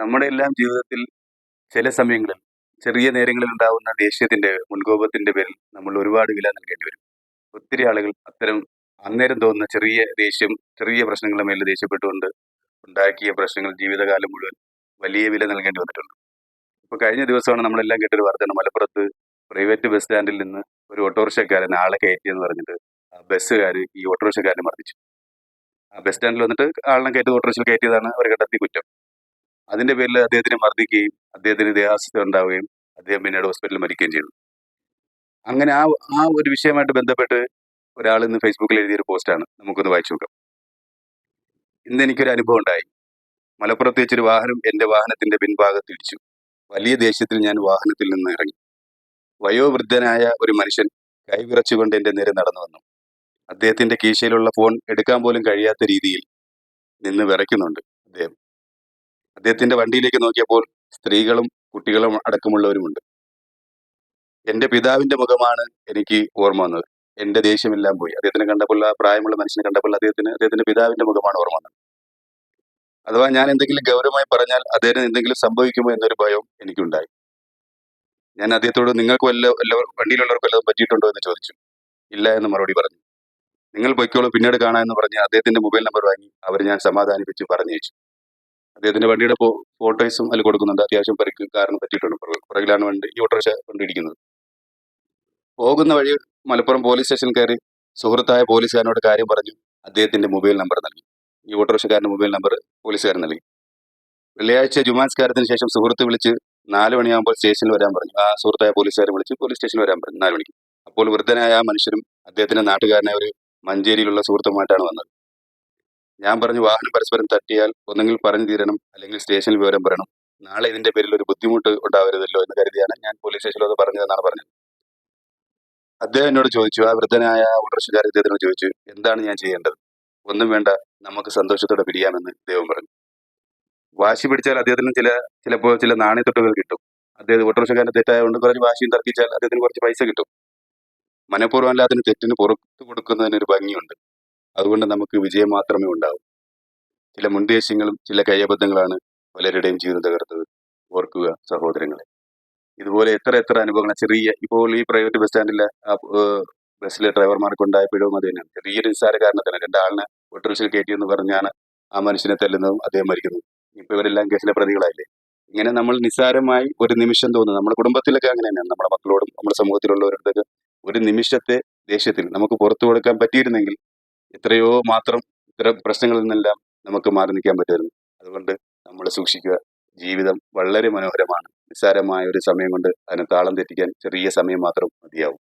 നമ്മുടെ എല്ലാം ജീവിതത്തിൽ ചില സമയങ്ങളിൽ ചെറിയ നേരങ്ങളിൽ ഉണ്ടാവുന്ന ദേഷ്യത്തിന്റെ മുൻകോപത്തിന്റെ പേരിൽ നമ്മൾ ഒരുപാട് വില നൽകേണ്ടി വരും. ഒത്തിരി ആളുകൾ അത്തരം അന്നേരം തോന്നുന്ന ചെറിയ ദേഷ്യം ചെറിയ പ്രശ്നങ്ങളുടെ മേലിൽ ദേഷ്യപ്പെട്ടുകൊണ്ട് ഉണ്ടാക്കിയ പ്രശ്നങ്ങൾ ജീവിതകാലം മുഴുവൻ വലിയ വില നൽകേണ്ടി വന്നിട്ടുണ്ട്. ഇപ്പോൾ കഴിഞ്ഞ ദിവസമാണ് നമ്മളെല്ലാം കേട്ടൊരു വാർത്തയാണ് മലപ്പുറത്ത് പ്രൈവറ്റ് ബസ് സ്റ്റാൻഡിൽ നിന്ന് ഒരു ഓട്ടോറിക്ഷക്കാരൻ ആളെ കയറ്റിയെന്ന് പറഞ്ഞിട്ട് ആ ബസ്സുകാർ ഈ ഓട്ടോറിക്ഷക്കാരനെ മർദ്ദിച്ചു. ആ ബസ് സ്റ്റാൻഡിൽ വന്നിട്ട് ആളിനെ കയറ്റി ഓട്ടോറിക്ഷയിൽ കയറ്റിയതാണ് അവർ കണ്ടെത്തി കുറ്റം. അതിന്റെ പേരിൽ അദ്ദേഹത്തിനെ മർദ്ദിക്കുകയും അദ്ദേഹത്തിന് ദേഹാസ്വസ്ഥ ഉണ്ടാവുകയും അദ്ദേഹം പിന്നീട് ഹോസ്പിറ്റലിൽ മരിക്കുകയും ചെയ്തു. അങ്ങനെ ആ ആ ഒരു വിഷയമായിട്ട് ബന്ധപ്പെട്ട് ഒരാൾ ഇന്ന് ഫേസ്ബുക്കിൽ എഴുതിയൊരു പോസ്റ്റാണ് നമുക്കൊന്ന് വായിച്ചു നോക്കാം. ഇന്ന് എനിക്കൊരു അനുഭവം ഉണ്ടായി. മലപ്പുറത്ത് വെച്ചൊരു വാഹനം എന്റെ വാഹനത്തിന്റെ പിൻഭാഗത്ത് ഇടിച്ചു. വലിയ ദേഷ്യത്തിൽ ഞാൻ വാഹനത്തിൽ നിന്ന് ഇറങ്ങി. വയോവൃദ്ധനായ ഒരു മനുഷ്യൻ കൈവിറച്ചുകൊണ്ട് എന്റെ നേരെ നടന്നു വന്നു. അദ്ദേഹത്തിന്റെ കീശയിലുള്ള ഫോൺ എടുക്കാൻ പോലും കഴിയാത്ത രീതിയിൽ നിന്ന് വിറയ്ക്കുന്നുണ്ട് അദ്ദേഹം. അദ്ദേഹത്തിന്റെ വണ്ടിയിലേക്ക് നോക്കിയപ്പോൾ സ്ത്രീകളും കുട്ടികളും അടക്കമുള്ളവരുമുണ്ട്. എന്റെ പിതാവിന്റെ മുഖമാണ് എനിക്ക് ഓർമ്മ വന്നത്. എന്റെ ദേഷ്യമെല്ലാം പോയി. അദ്ദേഹത്തിനെ കണ്ടപ്പോൾ ആ പ്രായമുള്ള മനുഷ്യനെ കണ്ടപ്പോൾ അദ്ദേഹത്തിന് അദ്ദേഹത്തിന്റെ പിതാവിന്റെ മുഖമാണ് ഓർമ്മ വന്നത്. അഥവാ ഞാൻ എന്തെങ്കിലും ഗൗരവമായി പറഞ്ഞാൽ അദ്ദേഹത്തിന് എന്തെങ്കിലും സംഭവിക്കുമോ എന്നൊരു ഭയം എനിക്കുണ്ടായി. ഞാൻ അദ്ദേഹത്തോട് നിങ്ങൾക്ക് വല്ല എല്ലാവർക്കും വണ്ടിയിലുള്ളവർക്ക് വല്ലതും പറ്റിയിട്ടുണ്ടോ? എന്ന് ചോദിച്ചു. ഇല്ല എന്ന് മറുപടി പറഞ്ഞു. നിങ്ങൾ പൊയ്ക്കോളൂ പിന്നീട് കാണാമെന്ന് പറഞ്ഞ് അദ്ദേഹത്തിന്റെ മൊബൈൽ നമ്പർ വാങ്ങി അവർ ഞാൻ സമാധാനിപ്പിച്ച് പറഞ്ഞയച്ചു. അദ്ദേഹത്തിന്റെ വണ്ടിയുടെ ഫോട്ടോസും അതിൽ കൊടുക്കുന്നുണ്ട്. അത്യാവശ്യം പരിക്ക് കാരണം പറ്റിയിട്ടുണ്ട്. പുറകിലാണ് വണ്ടി ഈ ഓട്ടോറിക്ഷ കൊണ്ടിരിക്കുന്നത്. പോകുന്ന വഴി മലപ്പുറം പോലീസ് സ്റ്റേഷൻ കയറി സുഹൃത്തായ പോലീസുകാരനോട് കാര്യം പറഞ്ഞു. അദ്ദേഹത്തിന്റെ മൊബൈൽ നമ്പർ നൽകി. ഈ ഓട്ടോറിക്ഷക്കാരന്റെ മൊബൈൽ നമ്പർ പോലീസുകാരൻ നൽകി. വെള്ളിയാഴ്ച ജുമാസ്കാരത്തിന് ശേഷം സുഹൃത്ത് വിളിച്ച് നാല് മണിയാകുമ്പോൾ സ്റ്റേഷനിൽ വരാൻ പറഞ്ഞു. ആ സുഹൃത്തായ പോലീസുകാരെ വിളിച്ച് പോലീസ് സ്റ്റേഷനിൽ വരാൻ പറഞ്ഞു. നാല് മണിക്ക്. അപ്പോൾ വൃദ്ധനായ ആ മനുഷ്യരും അദ്ദേഹത്തിന്റെ നാട്ടുകാരനായ ഒരു മഞ്ചേരിയിലുള്ള സുഹൃത്തുമായിട്ടാണ് വന്നത്. ഞാൻ പറഞ്ഞു വാഹനം പരസ്പരം തട്ടിയാൽ ഒന്നെങ്കിൽ പറഞ്ഞു തീരണം അല്ലെങ്കിൽ സ്റ്റേഷനിൽ വിവരം പറയണം. നാളെ ഇതിന്റെ പേരിൽ ഒരു ബുദ്ധിമുട്ട് ഉണ്ടാവരുതല്ലോ എന്ന് കരുതിയാണ് ഞാൻ പോലീസ് സ്റ്റേഷനിൽ പറഞ്ഞതെന്നാണ് പറഞ്ഞത്. അദ്ദേഹം എന്നോട് ചോദിച്ചു ആ വൃദ്ധനായ ആ അദ്ദേഹത്തിനോട് ചോദിച്ചു എന്താണ് ഞാൻ ചെയ്യേണ്ടത്? ഒന്നും വേണ്ട നമുക്ക് സന്തോഷത്തോടെ പിരിയാമെന്ന് ദൈവം പറഞ്ഞു. വാശി പിടിച്ചാൽ അദ്ദേഹത്തിന് ചില ചിലപ്പോൾ ചില നാണയത്തൊട്ടുകൾ കിട്ടും. അദ്ദേഹം ഓട്ടോറിക്ഷക്കാരൻ തെറ്റായതുകൊണ്ട് കുറച്ച് വാശിയും തർക്കിച്ചാൽ അദ്ദേഹത്തിന് കുറച്ച് പൈസ കിട്ടും. മനഃപൂർവം അല്ലാതിന് തെറ്റിന് പുറത്തു കൊടുക്കുന്നതിന് ഒരു ഭംഗിയുണ്ട്. അതുകൊണ്ട് നമുക്ക് വിജയം മാത്രമേ ഉണ്ടാവൂ. ചില മുൻദേശങ്ങളും ചില കൈയബദ്ധങ്ങളാണ് പലരുടെയും ജീവിതം തകർത്തത്. ഓർക്കുക സഹോദരങ്ങളെ. ഇതുപോലെ എത്ര എത്ര അനുഭവങ്ങൾ ചെറിയ ഇപ്പോൾ ഈ പ്രൈവറ്റ് ബസ് സ്റ്റാൻഡിലെ ബസ്സിലെ ഡ്രൈവർമാർക്ക് ഉണ്ടായ പിഴവും അത് തന്നെയാണ്. ചെറിയൊരു നിസ്സാര കാരണത്തിന് രണ്ടാളിനെ ഓട്ടോറിക്ഷയിൽ കയറ്റിയെന്ന് പറഞ്ഞാണ് ആ മനുഷ്യനെ തല്ലുന്നതും അദ്ദേഹം മരിക്കുന്നതും. ഇപ്പൊ ഇവരെല്ലാം കേസിലെ പ്രതികളായില്ലേ? ഇങ്ങനെ നമ്മൾ നിസ്സാരമായി ഒരു നിമിഷം തോന്നുന്നു. നമ്മുടെ കുടുംബത്തിലൊക്കെ അങ്ങനെ തന്നെയാണ്. നമ്മുടെ മക്കളോടും നമ്മുടെ സമൂഹത്തിലുള്ളവരുടെ ഒരു നിമിഷത്തെ ദേഷ്യത്തിൽ നമുക്ക് പുറത്തു കൊടുക്കാൻ പറ്റിയിരുന്നെങ്കിൽ എത്രയോ മാത്രം ഇത്തരം പ്രശ്നങ്ങളിൽ നിന്നെല്ലാം നമുക്ക് മാറി നിൽക്കാൻ പറ്റുമായിരുന്നു. അതുകൊണ്ട് നമ്മൾ സൂക്ഷിക്കുക. ജീവിതം വളരെ മനോഹരമാണ്. നിസ്സാരമായ ഒരു സമയം കൊണ്ട് അതിനെ താളം തെറ്റിക്കാൻ ചെറിയ സമയം മാത്രം മതിയാവും.